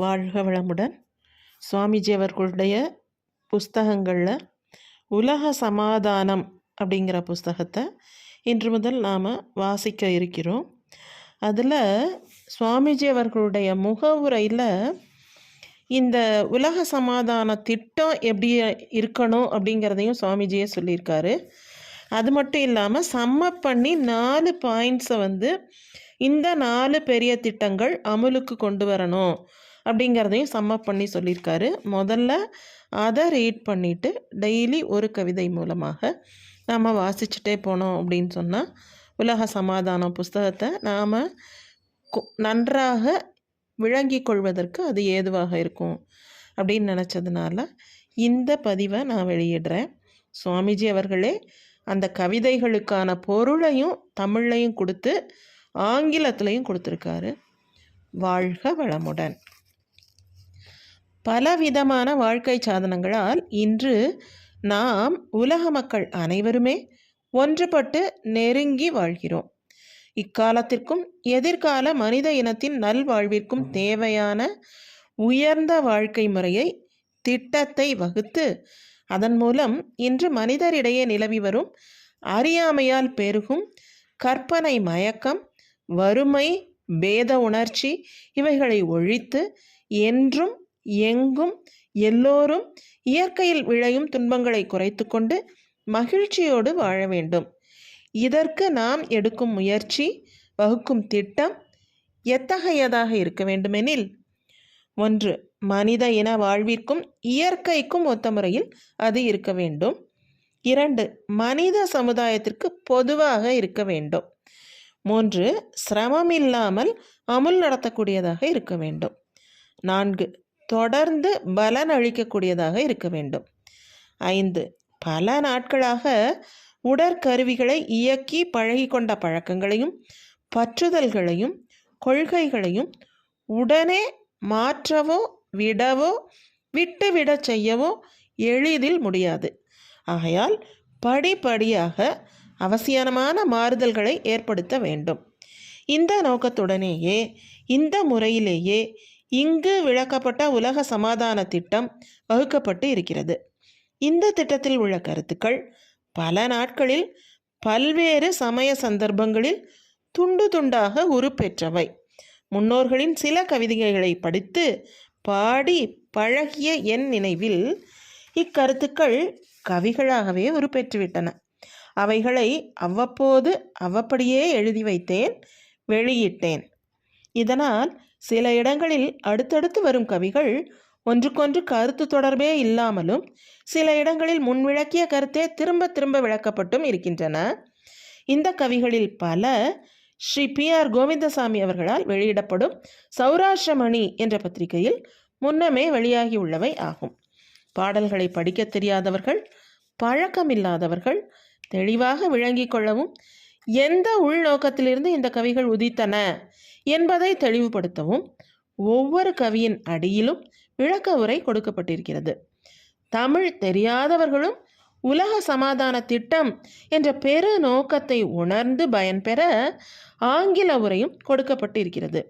வாழ்க வளமுடன். சுவாமிஜி அவர்களுடைய புஸ்தகங்களில் உலக சமாதானம் அப்படிங்கிற புஸ்தகத்தை இன்று முதல் நாம் வாசிக்க இருக்கிறோம். அதில் சுவாமிஜி அவர்களுடைய முகவுரையில் இந்த உலக சமாதான திட்டம் எப்படி இருக்கணும் அப்படிங்கிறதையும் சுவாமிஜியே சொல்லியிருக்காரு. அது மட்டும் இல்லாமல் சம்ம பண்ணி நாலு பாயிண்ட்ஸை வந்து இந்த நாலு பெரிய திட்டங்கள் அமுலுக்கு கொண்டு வரணும். அப்படிங்கிறதையும் சம்மப் பண்ணி சொல்லியிருக்காரு. முதல்ல அதை ரீட் பண்ணிவிட்டு டெய்லி ஒரு கவிதை மூலமாக நாம் வாசிச்சுட்டே போனோம் அப்படின்னு சொன்னால் உலக சமாதானம் புஸ்தகத்தை நாம் நன்றாக விளங்கி கொள்வதற்கு அது ஏதுவாக இருக்கும் அப்படின்னு நினச்சதுனால இந்த பதிவை நான் வெளியிடுறேன். சுவாமிஜி அவர்களே அந்த கவிதைகளுக்கான பொருளையும் தமிழ்லையும் கொடுத்து ஆங்கிலத்திலையும் கொடுத்துருக்காரு. வாழ்க வளமுடன். பலவிதமான வாழ்க்கை சாதனங்களால் இன்று நாம் உலக மக்கள் அனைவருமே ஒன்றுபட்டு நெருங்கி வாழ்கிறோம். இக்காலத்திற்கும் எதிர்கால மனித இனத்தின் நல்வாழ்விற்கும் தேவையான உயர்ந்த வாழ்க்கை முறையை திட்டத்தை வகுத்து அதன் மூலம் இன்று மனிதரிடையே நிலவி வரும் அறியாமையால் பெருகும் கற்பனை மயக்கம் வறுமை பேத உணர்ச்சி இவைகளை ஒழித்து என்றும் எங்கும் எல்லோரும் இயற்கையில் விளையும் துன்பங்களை குறைத்து கொண்டு மகிழ்ச்சியோடு வாழ வேண்டும். இதற்கு நாம் எடுக்கும் முயற்சி வகுக்கும் திட்டம் எத்தகையதாக இருக்க வேண்டுமெனில் ஒன்று மனித இன வாழ்விற்கும் இயற்கைக்கும் ஒத்த முறையில் அது இருக்க வேண்டும். இரண்டு மனித சமுதாயத்திற்கு பொதுவாக இருக்க வேண்டும். மூன்று சிரமமில்லாமல் அமுல் நடத்தக்கூடியதாக இருக்க வேண்டும். நான்கு தொடர்ந்து பலன் அளிக்கக்கூடியதாக இருக்க வேண்டும். ஐந்து பல நாட்களாக உடற்கருவிகளை இயக்கி பழகி கொண்ட பழக்கங்களையும் பற்றுதல்களையும் கொள்கைகளையும் உடனே மாற்றவோ விடவோ விட்டுவிடச் செய்யவோ எளிதில் முடியாது. ஆகையால் படிப்படியாக அவசியமான மாறுதல்களை ஏற்படுத்த வேண்டும். இந்த நோக்கத்துடனேயே இந்த முறையிலேயே இங்கு விளக்கப்பட்ட உலக சமாதான திட்டம் வகுக்கப்பட்டு இருக்கிறது. இந்த திட்டத்தில் உள்ள கருத்துக்கள் பல நாட்களில் பல்வேறு சமய சந்தர்ப்பங்களில் துண்டு துண்டாக உருப்பெற்றவை. முன்னோர்களின் சில கவிதைகளை படித்து பாடி பழகிய என் நினைவில் இக்கருத்துக்கள் கவிகளாகவே உருப்பெற்றுவிட்டன. அவைகளை அவ்வப்போது அவ்வப்படியே எழுதி வைத்தேன் வெளியிட்டேன். இதனால் சில இடங்களில் அடுத்தடுத்து வரும் கவிகள் ஒன்றுக்கொன்று கருத்து தொடர்பே இல்லாமலும் சில இடங்களில் முன்விளக்கிய கருத்தே திரும்ப திரும்ப விளக்கப்பட்டும் இருக்கின்றன. இந்த கவிகளில் பல ஸ்ரீ பி ஆர் கோவிந்தசாமி அவர்களால் வெளியிடப்படும் சௌராஷ்டிரமணி என்ற பத்திரிகையில் முன்னமே வெளியாகியுள்ளவை ஆகும். பாடல்களை படிக்க தெரியாதவர்கள் பழக்கமில்லாதவர்கள் தெளிவாக விளங்கிக் கொள்ளவும் எந்த உள்நோக்கத்திலிருந்து இந்த கவிகள் உதித்தன என்பதை தெளிவுபடுத்தவும் ஒவ்வொரு கவியின் அடியிலும் விளக்க உரை கொடுக்கப்பட்டிருக்கிறது. தமிழ் தெரியாதவர்களும் உலக சமாதான திட்டம் என்ற பெரு நோக்கத்தை உணர்ந்து பயன்பெற ஆங்கில உரையும் கொடுக்கப்பட்டிருக்கிறது.